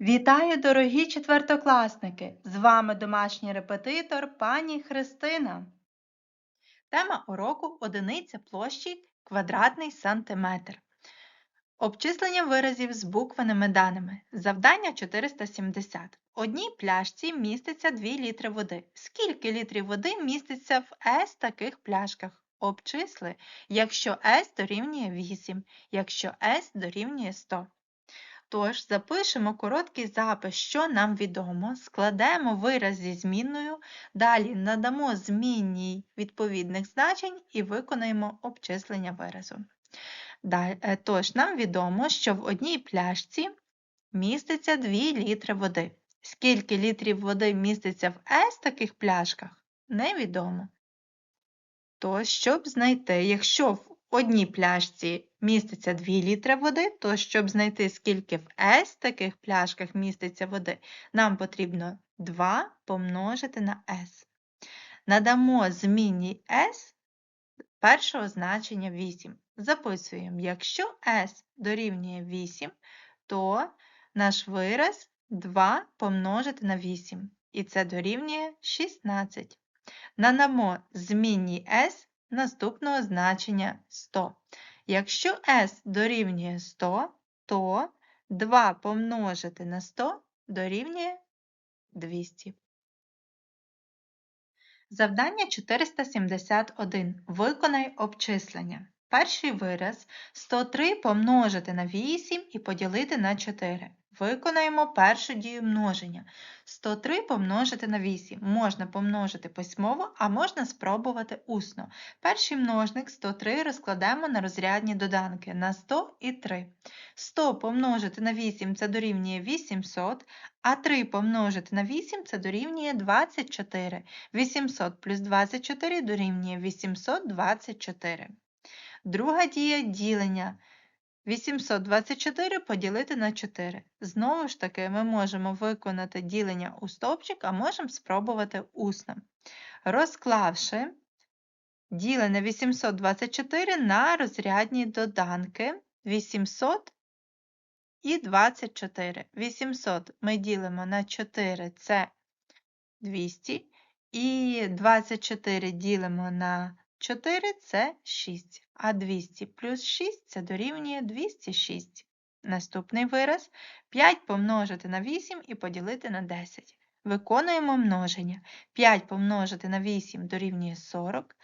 Вітаю, дорогі четвертокласники! З вами домашній репетитор пані Христина. Тема уроку одиниця площі квадратний сантиметр. Обчислення виразів з буквеними даними. Завдання 470. В одній пляшці міститься 2 літри води. Скільки літрів води міститься в С таких пляшках? Обчисли, якщо С дорівнює 8, якщо С дорівнює 100. Тож запишемо короткий запис, що нам відомо, складемо вираз зі змінною, далі надамо змінній відповідних значень і виконаємо обчислення виразу. Е, тож, нам відомо, що в одній пляшці міститься 2 літри води. Скільки літрів води міститься в С таких пляшках, невідомо. Тож, щоб знайти, якщо в одній пляшці міститься 2 літри води, то щоб знайти, скільки в S таких пляшках міститься води, нам потрібно 2 помножити на S. Надамо змінній S першого значення 8. Записуємо, якщо S дорівнює 8, то наш вираз 2 помножити на 8. І це дорівнює 16. Надамо змінній S наступного значення 100. Якщо s дорівнює 100, то 2 помножити на 100 дорівнює 200. Завдання 471. Виконай обчислення. Перший вираз 103 помножити на 8 і поділити на 4. Виконаємо першу дію множення. 103 помножити на 8. Можна помножити письмово, а можна спробувати усно. Перший множник 103 розкладемо на розрядні доданки на 100 і 3. 100 помножити на 8 це дорівнює 800, а 3 помножити на 8 це дорівнює 24. 800 плюс 24 дорівнює 824. Друга дія ділення. 824 поділити на 4. Знову ж таки, ми можемо виконати ділення у стовпчик, а можемо спробувати усно. Розклавши ділене 824 на розрядні доданки 800 і 24. 800 ми ділимо на 4 це 200, і 24 ділимо на 4 це 6 а 200 плюс 6 це дорівнює 206. Наступний вираз 5 помножити на 8 і поділити на 10. Виконуємо множення. 5 помножити на 8 дорівнює 40.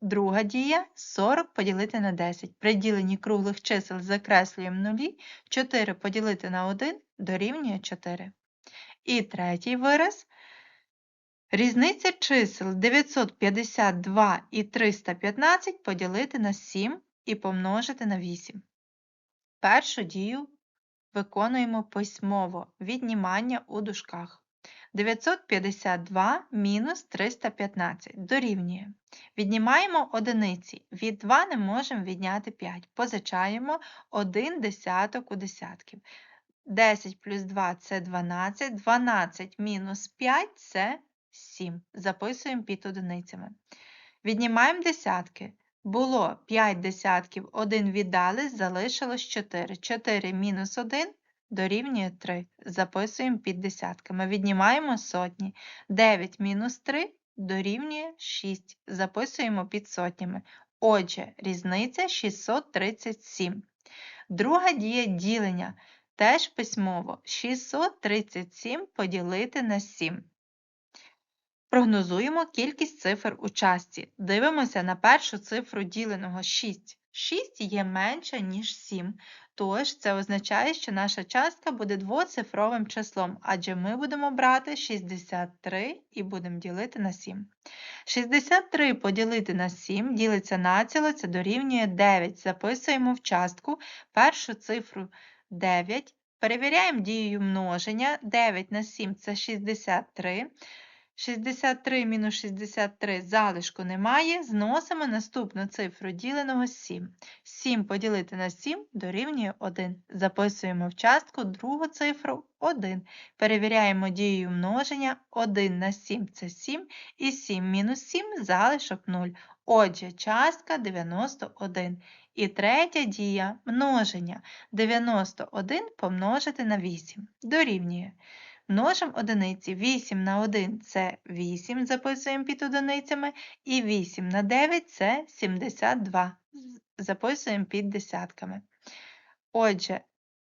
Друга дія 40 поділити на 10. При діленні круглих чисел закреслюємо нулі, 4 поділити на 1 дорівнює 4. І третій вираз Різниця чисел 952 і 315 поділити на 7 і помножити на 8. Першу дію виконуємо письмово віднімання у дужках. 952 мінус 315 дорівнює. Віднімаємо одиниці. Від 2 не можемо відняти 5. Позичаємо 1 десяток у десятків. 10 плюс 2 це 12, 12 мінус 5 це 7. Записуємо під одиницями. Віднімаємо десятки. Було 5 десятків, 1 віддали, залишилось 4. 4 мінус 1 дорівнює 3. Записуємо під десятками. Віднімаємо сотні. 9 мінус 3 дорівнює 6. Записуємо під сотнями. Отже, різниця 637. Друга дія ділення. Теж письмово 637 поділити на 7. Прогнозуємо кількість цифр у частці. Дивимося на першу цифру діленого 6. 6 є менше, ніж 7. Тож, це означає, що наша частка буде двоцифровим числом, адже ми будемо брати 63 і будемо ділити на 7. 63 поділити на 7 ділиться націло, це дорівнює 9. Записуємо в частку першу цифру 9. Перевіряємо дією множення. 9 на 7 це 63. 63 мінус 63 залишку немає. Зносимо наступну цифру діленого 7. 7 поділити на 7 дорівнює 1. Записуємо в частку другу цифру 1. Перевіряємо дією множення 1 на 7 це 7, і 7 мінус 7 залишок 0. Отже, частка 91. І третя дія множення. 91 помножити на 8. Дорівнює. Множимо одиниці. 8 на 1 це 8, записуємо під одиницями, і 8 на 9 це 72, записуємо під десятками. Отже,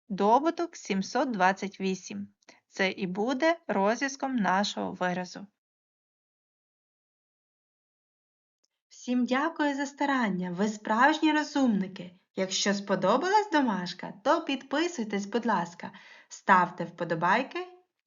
добуток 728. Це і буде розв'язком нашого виразу. Всім дякую за старання. Ви справжні розумники. Якщо сподобалась домашка, то підписуйтесь, будь ласка, ставте вподобайки